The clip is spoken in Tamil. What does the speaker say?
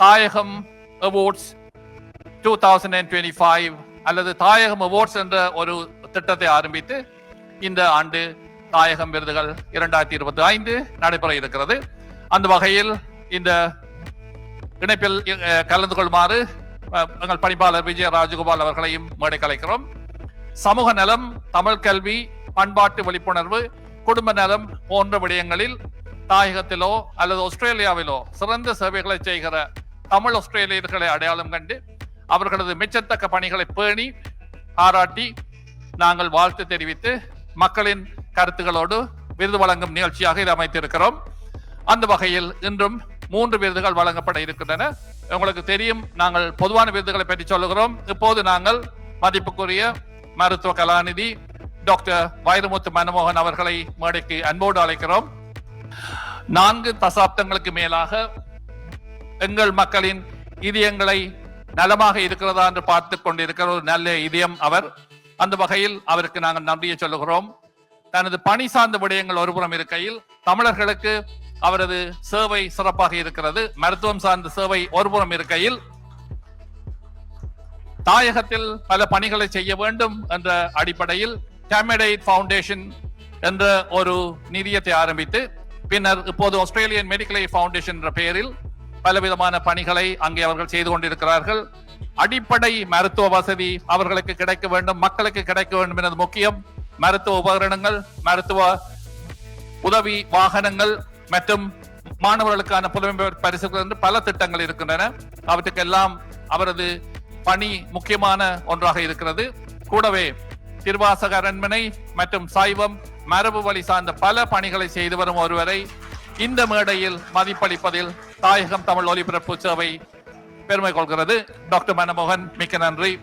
Thayagam awards two thousand and twenty five அல்லது தாயகம் அவார்ட்ஸ் என்ற ஒரு திட்டத்தை ஆரம்பித்து இந்த ஆண்டு தாயகம் விருதுகள் இரண்டாயிரத்தி இருபத்தி ஐந்து நடைபெற இருக்கிறது. அந்த வகையில் இந்த இணைப்பில் கலந்து கொள்ளுமாறு எங்கள் பணிப்பாளர் விஜய ராஜகோபால் அவர்களையும் மேடை கலைக்கிறோம். சமூக நலம் தமிழ் கல்வி பண்பாட்டு விழிப்புணர்வு குடும்ப நலம் போன்ற விடயங்களில் தாயகத்திலோ அல்லது ஆஸ்திரேலியாவிலோ சிறந்த சேவைகளை செய்கிற தமிழ் ஆஸ்திரேலியர்களை அடையாளம் கண்டு அவர்களது மெச்சத்தக்க பணிகளை பேணி பாராட்டி நாங்கள் வாழ்த்து தெரிவித்து மக்களின் கருத்துகளோடு விருது வழங்கும் நிகழ்ச்சியாக இது அமைத்திருக்கிறோம். அந்த வகையில் இன்றும் மூன்று விருதுகள் வழங்கப்பட இருக்கின்றன. உங்களுக்கு தெரியும் நாங்கள் பொதுவான விருதுகளை பற்றி சொல்லுகிறோம். இப்போது நாங்கள் மதிப்புக்குரிய மருத்துவ கலாநிதி டாக்டர் வைரமுத்து மனமோகன் அவர்களை மேடைக்கு அன்போடு அழைக்கிறோம். நான்கு தசாப்தங்களுக்கு மேலாக எங்கள் மக்களின் இதயங்களை நலமாக இருக்கிறதா என்று பார்த்து கொண்டிருக்கிற ஒரு நல்ல இதயம் அவர். அந்த வகையில் அவருக்கு நாங்கள் நன்றியை சொல்லுகிறோம். தனது பணி சார்ந்த விடயங்கள் ஒருபுறம் இருக்கையில் தமிழர்களுக்கு அவரது சேவை சிறப்பாக இருக்கிறது. மருத்துவம் சார்ந்த சேவை ஒருபுறம் இருக்கையில் தாயகத்தில் பல பணிகளை செய்ய வேண்டும் என்ற அடிப்படையில் டேமடைட் ஃபவுண்டேஷன் என்ற ஒரு நிதியத்தை ஆரம்பித்து பின்னர் இப்போது ஆஸ்திரேலியன் மெடிக்கல் ஃபவுண்டேஷன் என்ற பெயரில் பலவிதமான பணிகளை அங்கே அவர்கள் செய்து கொண்டிருக்கிறார்கள். அடிப்படை மருத்துவ வசதி அவர்களுக்கு கிடைக்க வேண்டும் மக்களுக்கு கிடைக்க வேண்டும் என்பது முக்கியம். மருத்துவ உபகரணங்கள் மருத்துவ உதவி வாகனங்கள் மற்றும் மாணவர்களுக்கான புலம்பெயர் பரிசுகள் என்று பல திட்டங்கள் இருக்கின்றன. அவற்றுக்கெல்லாம் அவரது பணி முக்கியமான ஒன்றாக இருக்கிறது. கூடவே திருவாசக அரண்மனை மற்றும் சைவம் மரபு வழி சார்ந்த பல பணிகளை செய்து வரும் ஒருவரை இந்த மேடையில் மதிப்பளிப்பதில் தாயகம் தமிழ் ஒலிபரப்பு சேவை பெருமை கொள்கிறது. டாக்டர் மனமோகன் மிக்க நன்றி.